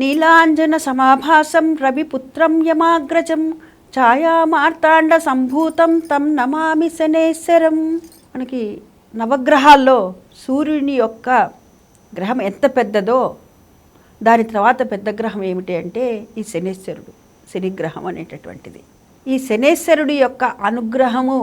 నీలాంజన సమాభాసం రవిపుత్రం యమాగ్రజం ఛాయామార్తాండ సంభూతం తం నమామి శనేశ్వరం. మనకి నవగ్రహాల్లో సూర్యుని యొక్క గ్రహం ఎంత పెద్దదో దాని తర్వాత పెద్ద గ్రహం ఏమిటి అంటే ఈ శనేశ్వరుడు శనిగ్రహం అనేటటువంటిది. ఈ శనేశ్వరుడి యొక్క అనుగ్రహము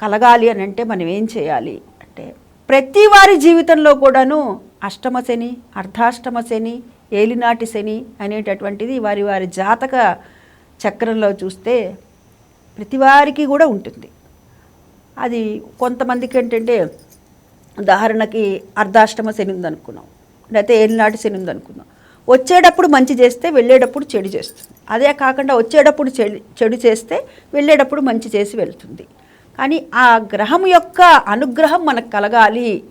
కలగాలి అని అంటే మనం ఏం చేయాలి అంటే ప్రతి వారి జీవితంలో కూడాను అష్టమ శని అర్ధాష్టమ శని ఏలినాటి శని అనేటటువంటిది వారి వారి జాతక చక్రంలో చూస్తే ప్రతి వారికి కూడా ఉంటుంది. అది కొంతమందికి ఏంటంటే ఉదాహరణకి అర్ధాష్టమ శని ఉందనుకున్నాం. లేకపోతే ఏలినాటి శని ఉందనుకున్నాం. వచ్చేటప్పుడు మంచి చేస్తే వెళ్ళేటప్పుడు చెడు చేస్తుంది. అదే కాకుండా వచ్చేటప్పుడు చెడు చెడు చేస్తే వెళ్ళేటప్పుడు మంచి చేసి వెళ్తుంది. కానీ ఆ గ్రహం యొక్క అనుగ్రహం మనకు కలగాలి.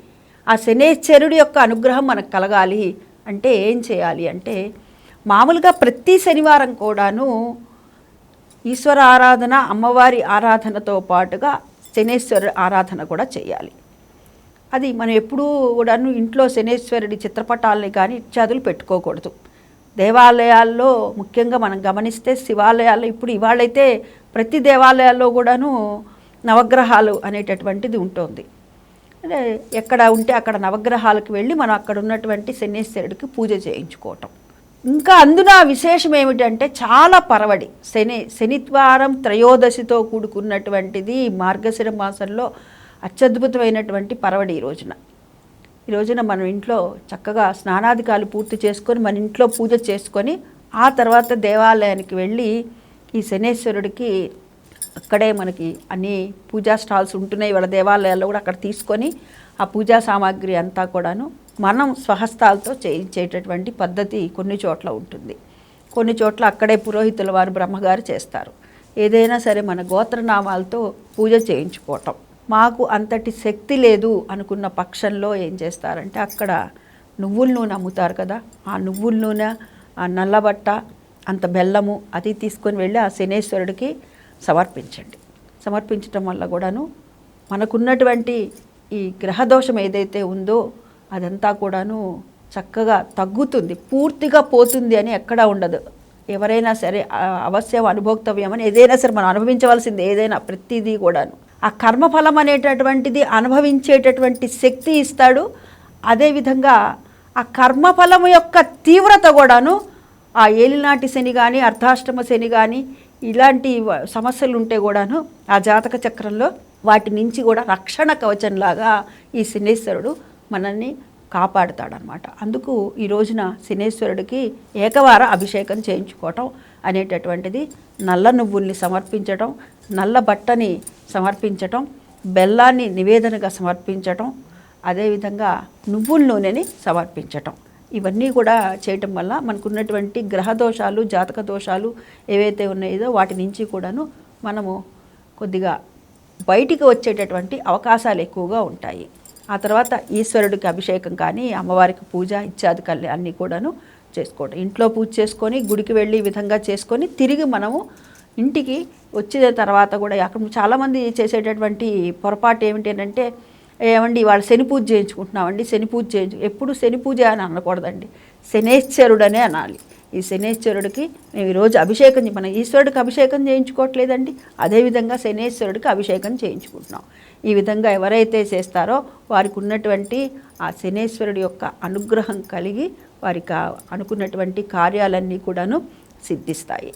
ఆ శనేశ్వరుడి యొక్క అనుగ్రహం మనకు కలగాలి. అంటే ఏం చేయాలి అంటే మామూలుగా ప్రతి శనివారం కూడాను ఈశ్వర ఆరాధన అమ్మవారి ఆరాధనతో పాటుగా శనేశ్వర ఆరాధన కూడా చేయాలి. అది మనం ఎప్పుడూ కూడాను ఇంట్లో శనేశ్వరుడి చిత్రపటాలని కానీ ఇత్యాదులు పెట్టుకోకూడదు. దేవాలయాల్లో ముఖ్యంగా మనం గమనిస్తే శివాలయాల్లో ఇప్పుడు ఇవాళైతే ప్రతి దేవాలయాల్లో కూడాను నవగ్రహాలు అనేటటువంటిది ఉంటుంది. ఎక్కడ ఉంటే అక్కడ నవగ్రహాలకు వెళ్ళి మనం అక్కడ ఉన్నటువంటి శనేశ్వరుడికి పూజ చేయించుకోవటం. ఇంకా అందున విశేషం ఏమిటంటే చాలా పరవడి. శని శనిద్వారం త్రయోదశితో కూడుకున్నటువంటిది మార్గశిర మాసంలో అత్యద్భుతమైనటువంటి పరవడి ఈ రోజున. ఈ రోజున మనం ఇంట్లో చక్కగా స్నానాధికాలు పూర్తి చేసుకొని మన ఇంట్లో పూజ చేసుకొని ఆ తర్వాత దేవాలయానికి వెళ్ళి ఈ శనేశ్వరుడికి అక్కడే మనకి అన్ని పూజా స్టాల్స్ ఉంటున్నాయి వాళ్ళ దేవాలయాల్లో కూడా అక్కడ తీసుకొని ఆ పూజా సామాగ్రి అంతా కూడాను మనం స్వహస్తాలతో చేయించేటటువంటి పద్ధతి కొన్ని చోట్ల ఉంటుంది. కొన్ని చోట్ల అక్కడే పురోహితుల వారు బ్రహ్మగారు చేస్తారు. ఏదైనా సరే మన గోత్రనామాలతో పూజ చేయించుకోవటం. మాకు అంతటి శక్తి లేదు అనుకున్న పక్షంలో ఏం చేస్తారంటే అక్కడ నువ్వుల నూనె అమ్ముతారు కదా ఆ నువ్వుల నూనె ఆ నల్లబట్ట అంత బెల్లము అది తీసుకొని వెళ్ళి ఆ శనేశ్వరుడికి సమర్పించండి. సమర్పించటం వల్ల కూడాను మనకున్నటువంటి ఈ గ్రహదోషం ఏదైతే ఉందో అదంతా కూడాను చక్కగా తగ్గుతుంది పూర్తిగా పోతుంది అని ఎక్కడా ఉండదు. ఎవరైనా సరే అవశ్యం అనుభోక్తవ్యం అని ఏదైనా సరే మనం అనుభవించవలసింది ఏదైనా ప్రతిదీ కూడాను. ఆ కర్మఫలం అనేటటువంటిది అనుభవించేటటువంటి శక్తి ఇస్తాడు. అదేవిధంగా ఆ కర్మఫలం యొక్క తీవ్రత కూడాను ఆ ఏలినాటి శని కానీ అర్ధాష్టమ శని కానీ ఇలాంటి సమస్యలు ఉంటే కూడాను ఆ జాతక చక్రంలో వాటి నుంచి కూడా రక్షణ కవచంలాగా ఈ శనేశ్వరుడు మనల్ని కాపాడుతాడనమాట. అందుకు ఈ రోజున శనేశ్వరుడికి ఏకవార అభిషేకం చేయించుకోవటం అనేటటువంటిది నల్ల నువ్వుల్ని సమర్పించటం నల్ల బట్టని సమర్పించటం బెల్లాన్ని నివేదనగా సమర్పించటం అదేవిధంగా నువ్వుల నూనెని సమర్పించటం. ఇవన్నీ కూడా చేయటం వల్ల మనకున్నటువంటి గ్రహ దోషాలు జాతక దోషాలు ఏవైతే ఉన్నాయో వాటి నుంచి కూడాను మనము కొద్దిగా బయటికి వచ్చేటటువంటి అవకాశాలు ఎక్కువగా ఉంటాయి. ఆ తర్వాత ఈశ్వరుడికి అభిషేకం కానీ అమ్మవారికి పూజ ఇత్యాది కళ్ళు అన్నీ కూడాను చేసుకోవడం ఇంట్లో పూజ చేసుకొని గుడికి వెళ్ళి ఈ విధంగా చేసుకొని తిరిగి మనము ఇంటికి వచ్చిన తర్వాత కూడా అక్కడ చాలామంది చేసేటటువంటి పొరపాటు ఏమిటి అంటే ఏమండి ఇవాళ శని పూజ చేయించుకుంటున్నామండి శని పూజ చేయించు ఎప్పుడు శని పూజ అని అనకూడదండి. శనేశ్వరుడనే అనాలి. ఈ శనేశ్వరుడికి మేము ఈరోజు అభిషేకం మన ఈశ్వరుడికి అభిషేకం చేయించుకోవట్లేదండి. అదేవిధంగా శనేశ్వరుడికి అభిషేకం చేయించుకుంటున్నాం. ఈ విధంగా ఎవరైతే చేస్తారో వారికి ఉన్నటువంటి ఆ శనేశ్వరుడి యొక్క అనుగ్రహం కలిగి వారికి అనుకున్నటువంటి కార్యాలన్నీ కూడాను సిద్ధిస్తాయి.